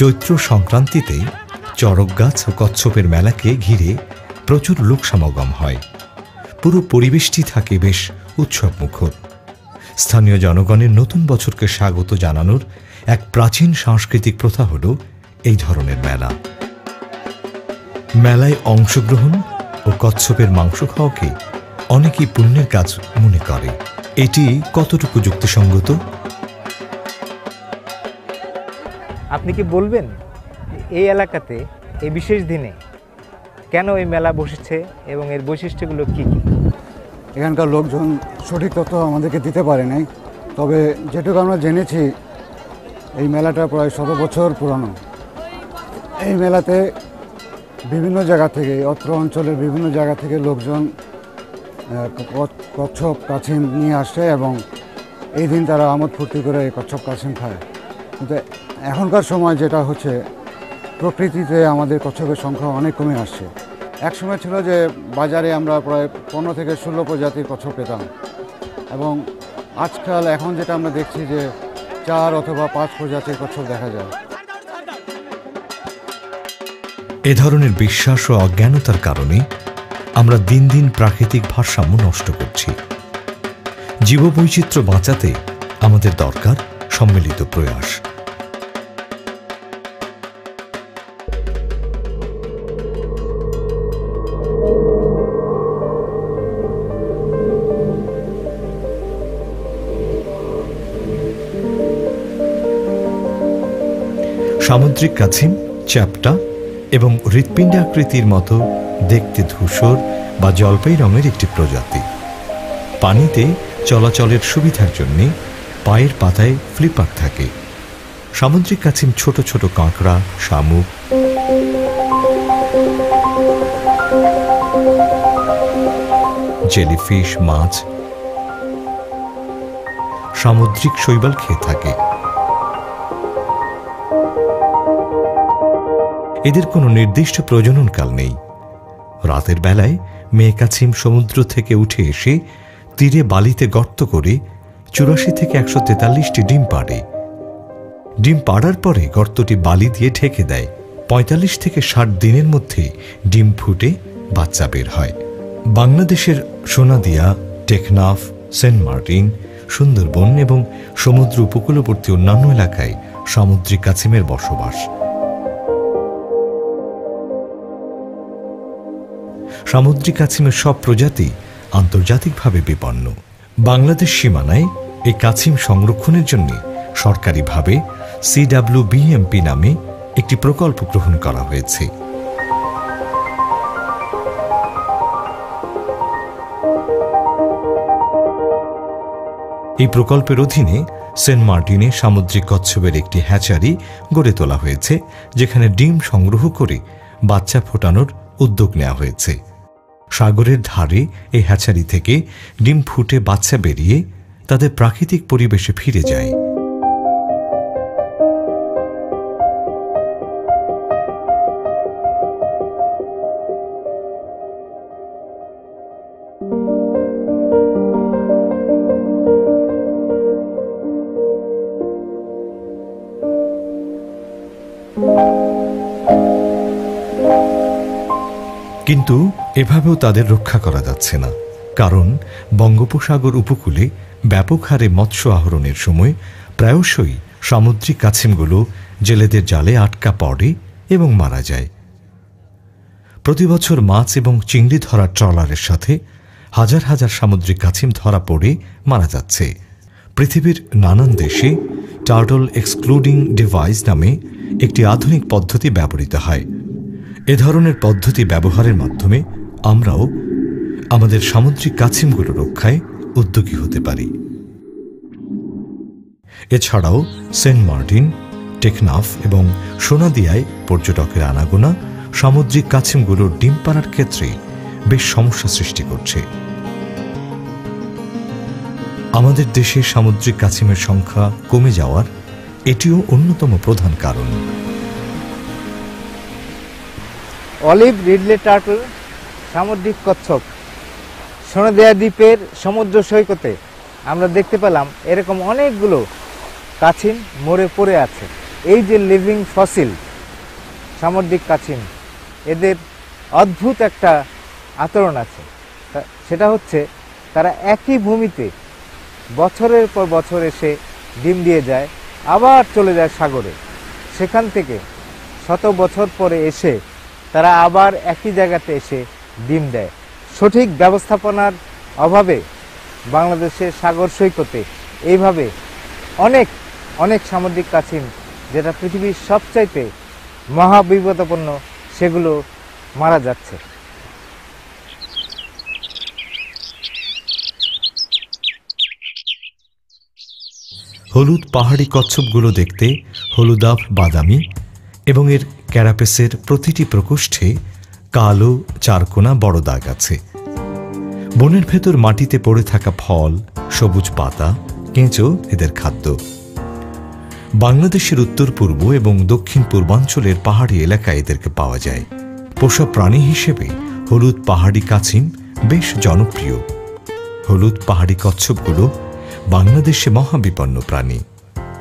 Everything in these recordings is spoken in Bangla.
চৈত্র সংক্রান্তিতে চরক গাছ ও কচ্ছপের মেলাকে ঘিরে প্রচুর লোক সমাগম হয়। পুরো পরিবেশটি থাকে বেশ উৎসব মুখর স্থানীয় জনগণের নতুন বছরকে স্বাগত জানানোর এক প্রাচীন সাংস্কৃতিক প্রথা হল এই ধরনের মেলা। মেলায় অংশগ্রহণ ও কচ্ছপের মাংস খাওয়াকে অনেকেই পুণ্যের কাজ মনে করে। এটি কতটুকু যুক্তিসঙ্গত? আপনি কি বলবেন এই এলাকাতে, এই বিশেষ দিনে কেন এই মেলা বসেছে এবং এর বৈশিষ্ট্যগুলো কি কি? এখানকার লোকজন সঠিক তথ্য আমাদেরকে দিতে পারে নাই। তবে যেটুকু আমরা জেনেছি, এই মেলাটা প্রায় শত বছর পুরানো। এই মেলাতে বিভিন্ন জায়গা থেকে অত্র অঞ্চলের বিভিন্ন জায়গা থেকে লোকজন কচ্ছপ কাছিম নিয়ে আসে এবং এই দিন তারা আমোদ ফুর্তি করে এই কচ্ছপ কাছিম খায়। কিন্তু এখনকার সময় যেটা হচ্ছে, প্রকৃতিতে আমাদের কচ্ছপের সংখ্যা অনেক কমে আসছে। এক সময় ছিল যে বাজারে আমরা প্রায় পনেরো থেকে ষোলো প্রজাতির কচ্ছপ পেতাম এবং আজকাল এখন যেটা আমরা দেখছি যে চার অথবা পাঁচ প্রজাতির কচ্ছপ দেখা যায়। এ ধরনের বিশ্বাস ও অজ্ঞানতার কারণে আমরা দিন দিন প্রাকৃতিক ভারসাম্য নষ্ট করছি। জীববৈচিত্র্য বাঁচাতে আমাদের দরকার সম্মিলিত প্রয়াস। সামুদ্রিক কাছিম, চ্যাপ্টা এবং হৃৎপিণ্ডাকৃতির মতো দেখতে ধূসর বা জলপাই রঙের একটি প্রজাতি। পানিতে চলাচলের সুবিধার জন্যে পায়ের পাতায় ফ্লিপার থাকে। সামুদ্রিক কাছিম ছোট ছোট কাঁকড়া, শামুক। জেলিফিশ, মাছ। সামুদ্রিক শৈবাল খেয়ে থাকে। এদের কোনো নির্দিষ্ট প্রজননকাল নেই। রাতের বেলায় মেয়ে কাছিম সমুদ্র থেকে উঠে এসে তীরে বালিতে গর্ত করে চুরাশি থেকে একশো তেতাল্লিশটি ডিম পাড়ে। ডিম পাড়ার পরে গর্তটি বালি দিয়ে ঢেকে দেয়। পঁয়তাল্লিশ থেকে ষাট দিনের মধ্যে ডিম ফুটে বাচ্চা বের হয়। বাংলাদেশের সোনাদিয়া, টেকনাফ, সেন্ট মার্টিন, সুন্দরবন এবং সমুদ্র উপকূলবর্তী অন্যান্য এলাকায় সামুদ্রিক কাছিমের বসবাস। সামুদ্রিক কাছিমের সব প্রজাতি আন্তর্জাতিকভাবে বিপন্ন। বাংলাদেশ সীমানায় এই কাছিম সংরক্ষণের জন্য সরকারিভাবে সিডাব্লিউবিএমপি নামে একটি প্রকল্প গ্রহণ করা হয়েছে। এই প্রকল্পের অধীনে সেন্ট মার্টিনে সামুদ্রিক কচ্ছপের একটি হ্যাচারি গড়ে তোলা হয়েছে, যেখানে ডিম সংগ্রহ করে বাচ্চা ফোটানোর উদ্যোগ নেওয়া হয়েছে। সাগরের ধারে এই হ্যাচারি থেকে ডিম ফুটে বাচ্চা বেরিয়ে তাদের প্রাকৃতিক পরিবেশে ফিরে যায়। কিন্তু এভাবেও তাদের রক্ষা করা যাচ্ছে না, কারণ বঙ্গোপসাগর উপকূলে ব্যাপক হারে মৎস্য আহরণের সময় প্রায়শই সামুদ্রিক কাছিমগুলো জেলেদের জালে আটকা পড়ে এবং মারা যায়। প্রতি বছর মাছ এবং চিংড়ি ধরার ট্রলারের সাথে হাজার হাজার সামুদ্রিক কাছিম ধরা পড়ে মারা যাচ্ছে। পৃথিবীর নানান দেশে টার্টল এক্সক্লুডিং ডিভাইস নামে একটি আধুনিক পদ্ধতি ব্যবহৃত হয়। ধরনের পদ্ধতি ব্যবহারের মাধ্যমে আমরাও আমাদের সামুদ্রিক কাছিমগুলো রক্ষায় উদ্যোগী হতে পারি। এছাড়াও সেন্ট মার্টিন, টেকনাফ এবং সোনাদিয়ায় পর্যটকের আনাগোনা সামুদ্রিক কাছিমগুলোর ডিম পাড়ার ক্ষেত্রে বেশ সমস্যা সৃষ্টি করছে। আমাদের দেশে সামুদ্রিক কাছিমের সংখ্যা কমে যাওয়ার এটিও অন্যতম প্রধান কারণ। অলিভ রিডলে টার্টল, সামুদ্রিক কচ্ছপ, সোনাদিয়া দ্বীপের সমুদ্র সৈকতে আমরা দেখতে পেলাম এরকম অনেকগুলো কাছিন মরে পড়ে আছে। এই যে লিভিং ফসিল, সামুদ্রিক কাছিন, এদের অদ্ভুত একটা আচরণ আছে। সেটা হচ্ছে তারা একই ভূমিতে বছরের পর বছর এসে ডিম দিয়ে যায়, আবার চলে যায় সাগরে। সেখান থেকে শত বছর পরে এসে তারা আবার একই জায়গাতে এসে ডিম দেয়। সঠিক ব্যবস্থাপনার অভাবে বাংলাদেশের সাগর সৈকতে এইভাবে অনেক অনেক সামুদ্রিক কাছিম যেটা পৃথিবীর সবচাইতে মহাবিপদাপন্ন, সেগুলো মারা যাচ্ছে। হলুদ পাহাড়ি কচ্ছপগুলো দেখতে হলুদাভ বাদামি এবং এর ক্যারাপেসের প্রতিটি প্রকোষ্ঠে কালো চারকোনা বড় দাগ আছে। বনের ভেতর মাটিতে পড়ে থাকা ফল, সবুজ পাতা, কেঁচো, এদের খাদ্য। বাংলাদেশের উত্তর পূর্ব এবং দক্ষিণ পূর্বাঞ্চলের পাহাড়ি এলাকায় এদেরকে পাওয়া যায়। পোষা প্রাণী হিসেবে হলুদ পাহাড়ি কাছিম বেশ জনপ্রিয়। হলুদ পাহাড়ি কচ্ছপগুলো বাংলাদেশে মহাবিপন্ন প্রাণী।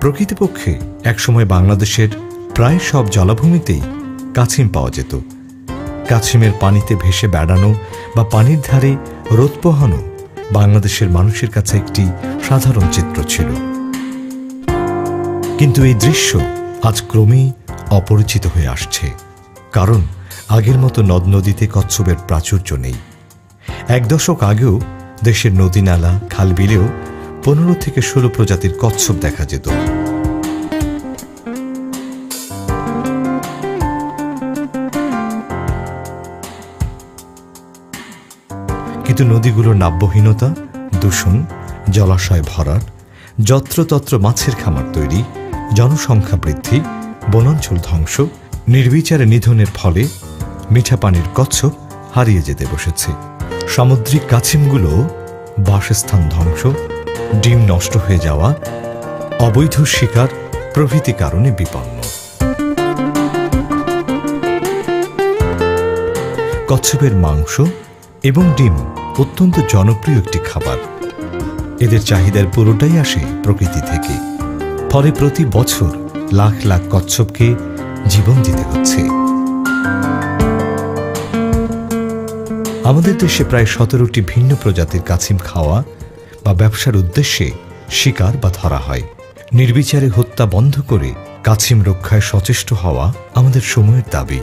প্রকৃতপক্ষে একসময় বাংলাদেশের প্রায় সব জলাভূমিতেই কাছিম পাওয়া যেত। কাছিমের পানিতে ভেসে বেড়ানো বা পানির ধারে রোদ পোহানো বাংলাদেশের মানুষের কাছে একটি সাধারণ চিত্র ছিল। কিন্তু এই দৃশ্য আজ ক্রমেই অপরিচিত হয়ে আসছে। কারণ আগের মতো নদ নদীতে কচ্ছপের প্রাচুর্য নেই। এক দশক আগেও দেশের নদী নালা খাল বিলেও পনেরো থেকে ষোলো প্রজাতির কচ্ছপ দেখা যেত। কিন্তু নদীগুলোর নাব্যহীনতা, দূষণ, জলাশয় ভরাট, যত্রতত্র মাছের খামার তৈরি, জনসংখ্যা বৃদ্ধি, বনাঞ্চল ধ্বংস, নির্বিচারে নিধনের ফলে মিঠা পানির কচ্ছপ হারিয়ে যেতে বসেছে। সামুদ্রিক কাছিমগুলো বাসস্থান ধ্বংস, ডিম নষ্ট হয়ে যাওয়া, অবৈধ শিকার প্রভৃতি কারণে বিপন্ন। কচ্ছপের মাংস এবং ডিম অত্যন্ত জনপ্রিয় একটি খাবার। এদের চাহিদার পুরোটাই আসে প্রকৃতি থেকে। ফলে প্রতি বছর লাখ লাখ কচ্ছপকে জীবন দিতে হচ্ছে। আমাদের দেশে প্রায় সতেরোটি ভিন্ন প্রজাতির কাছিম খাওয়া বা ব্যবসার উদ্দেশ্যে শিকার বা ধরা হয়। নির্বিচারে হত্যা বন্ধ করে কাছিম রক্ষায় সচেষ্ট হওয়া আমাদের সময়ের দাবি।